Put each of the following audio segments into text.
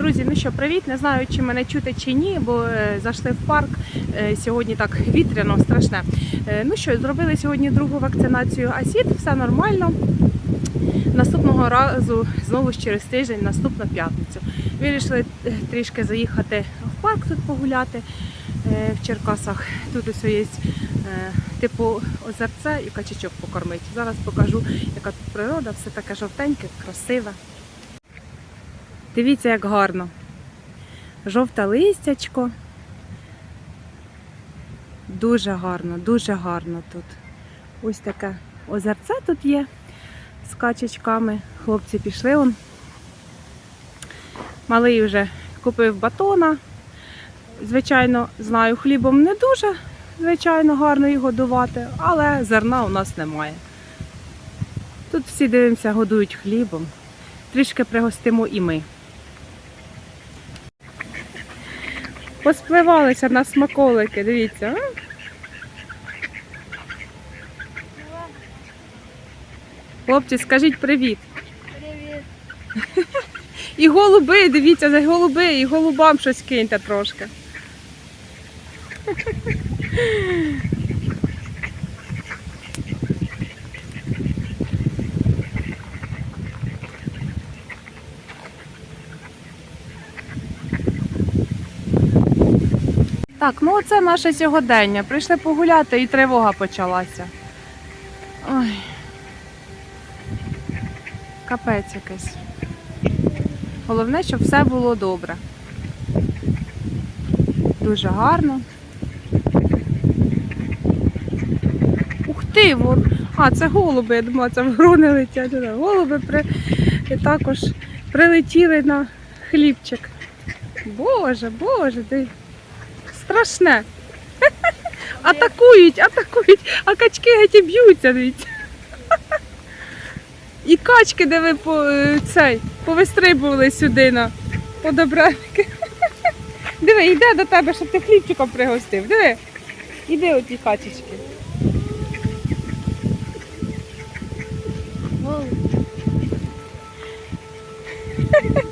Друзі, ну що, привіт. Не знаю, чи мене чути чи ні, бо е, зайшли в парк. Е, сьогодні так вітряно, страшне. Е, ну що, зробили сьогодні другу вакцинацію АСІД, все нормально. Наступного разу знову ж через тиждень, наступну п'ятницю. Вирішили трішки заїхати в парк тут погуляти в Черкасах. Тут ось є типу озерце і качачок покормити. Зараз покажу, яка тут природа, все таке жовтеньке, красиве. Дивіться, як гарно. Жовте листячко. Дуже гарно, дуже гарно тут. Ось таке озерце тут є з качечками. Хлопці пішли он. Малий вже купив батона. Звичайно, знаю, хлібом не дуже, звичайно, гарно їх годувати, але зерна у нас немає. Тут всі дивимося, годують хлібом. Трішки пригостимо і ми. Поспливалися на смаколики, дивіться. А? Хлопці, скажіть привіт. Привіт. І голуби, дивіться, за голуби, і голубам щось киньте трошки. Так, ну оце наше сьогодення. Прийшли погуляти і тривога почалася. Ой. Капець якийсь. Головне, щоб все було добре. Дуже гарно. Ух ти! Вон. А, це голуби, я думала, це ворони летять. Голуби при... також прилетіли на хлібчик. Боже, боже, ти страшне. Атакують, атакують, а качки геть і б'ються, дивіться. І качки, де ви по, е, цей, повистрибували сюди на подобранки. Диви, йде до тебе, щоб ти хлібчиком пригостив. Диви, іди оті качечки. Wow.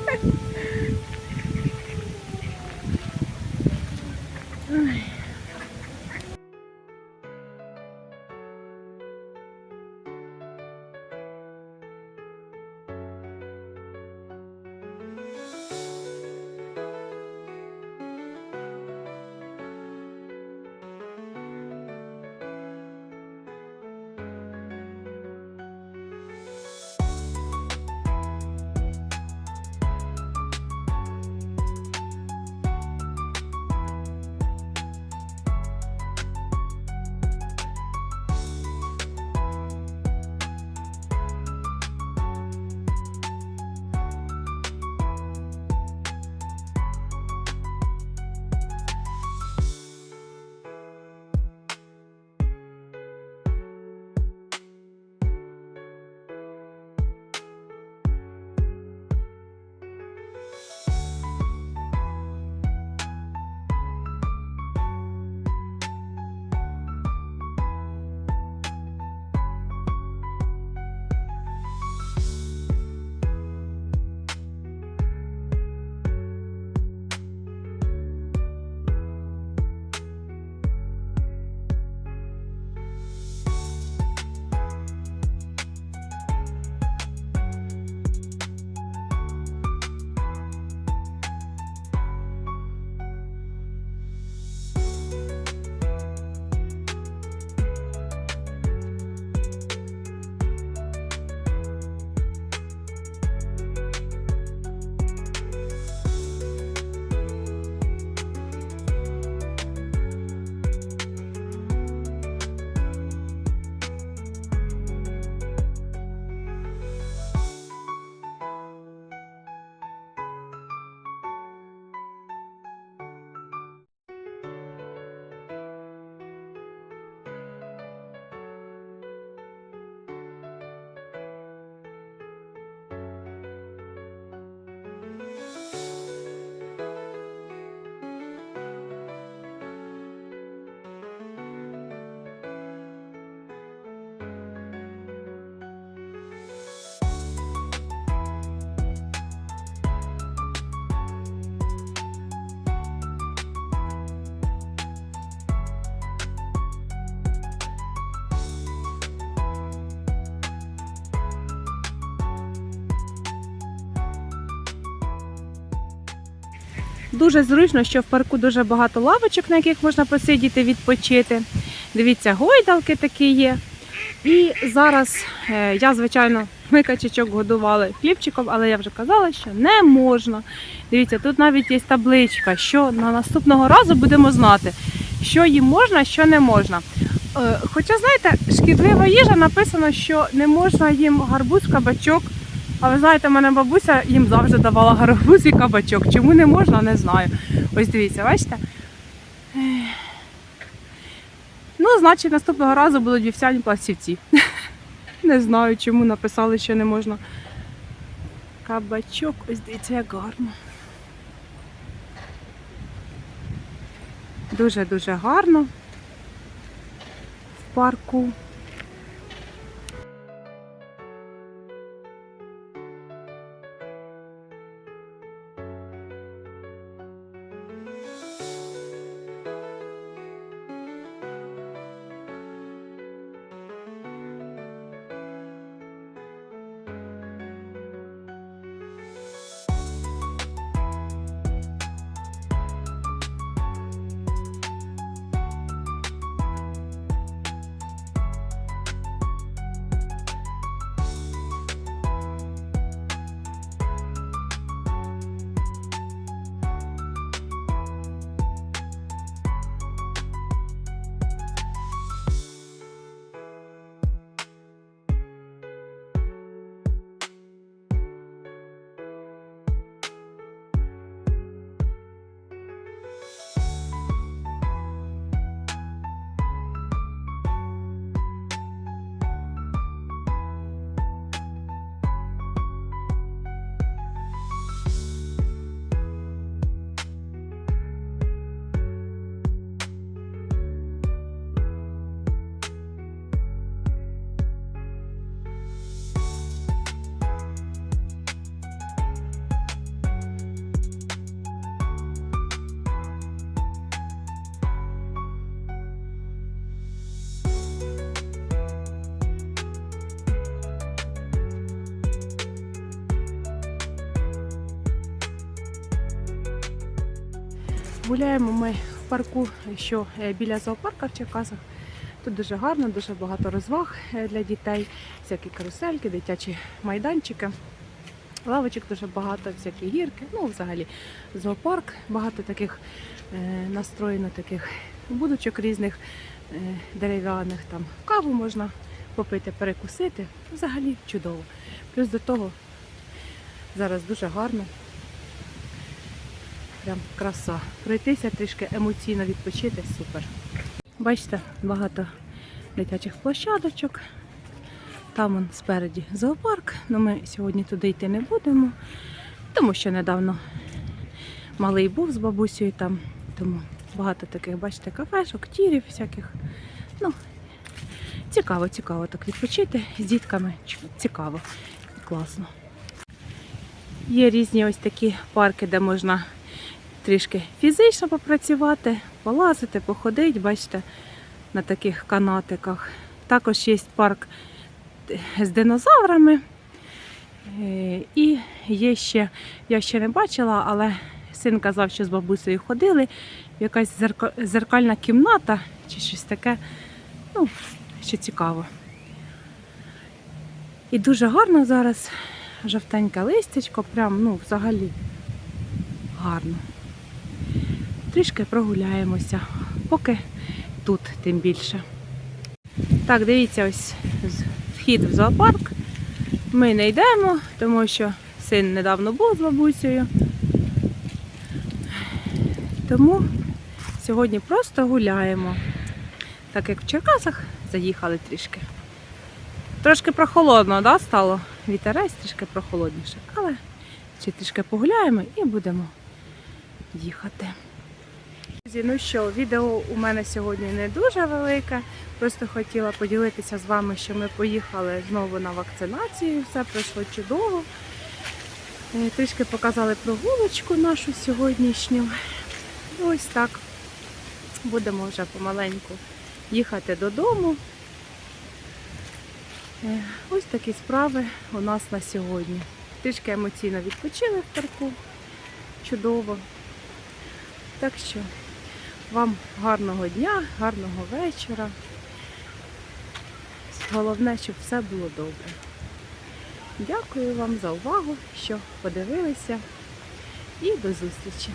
Дуже зручно, що в парку дуже багато лавочок, на яких можна посидіти, відпочити. Дивіться, гойдалки такі є. І зараз е, я, звичайно, ми качечок годували хлібчиком, але я вже казала, що не можна. Дивіться, тут навіть є табличка, що на наступного разу будемо знати, що їм можна, що не можна. Е, Хоча, знаєте, шкідлива їжа написано, що не можна їм гарбуз, кабачок. А ви знаєте, мене бабуся їм завжди давала гарбуз і кабачок. Чому не можна, не знаю. Ось дивіться, бачите? Ну, значить, наступного разу будуть вівсяні пластівці. Не знаю, чому написали, що не можна. Кабачок, ось дивіться, як гарно. Дуже-дуже гарно в парку. Гуляємо ми в парку, що е, біля зоопарка в Черкасах. Тут дуже гарно, дуже багато розваг е, для дітей, всякі карусельки, дитячі майданчики. Лавочок дуже багато, всякі гірки. Ну, взагалі, зоопарк, багато таких е, настроєно таких будочок різних дерев'яних. Там каву можна попити, перекусити. Взагалі чудово. Плюс до того зараз дуже гарно. Прям краса. Пройтися трішки емоційно відпочити супер. Бачите, багато дитячих площадочок. Там он спереді зоопарк, але ми сьогодні туди йти не будемо, тому що недавно малий був з бабусею там, тому багато таких, бачите, кафешок, тірів всяких. Ну, цікаво, цікаво так відпочити з дітками. Цікаво класно. Є різні ось такі парки, де можна трішки фізично попрацювати, полазити, походити, бачите, на таких канатиках. Також є парк з динозаврами. Е, І є ще, я ще не бачила, але син казав, що з бабусею ходили. Якась зеркальна кімната чи щось таке. Ну, що цікаво. І дуже гарно зараз жовтеньке листячко, прям, ну, взагалі гарно. Трішки прогуляємося, поки тут тим більше. Так, дивіться, ось вхід в зоопарк. Ми не йдемо, тому що син недавно був з бабусею. Тому сьогодні просто гуляємо. Так як в Черкасах заїхали трішки. Трошки прохолодно, да, стало? Вітерець трішки прохолодніше. Але ще трішки погуляємо і будемо їхати. Ну що, відео у мене сьогодні не дуже велике. Просто хотіла поділитися з вами, що ми поїхали знову на вакцинацію. Все пройшло чудово. Е, Трішки показали прогулочку нашу сьогоднішню. Ось так. Будемо вже помаленьку їхати додому. Е, Ось такі справи у нас на сьогодні. Трішки емоційно відпочили в парку. Чудово. Так що вам гарного дня, гарного вечора. Головне, щоб все було добре. Дякую вам за увагу, що подивилися і до зустрічі!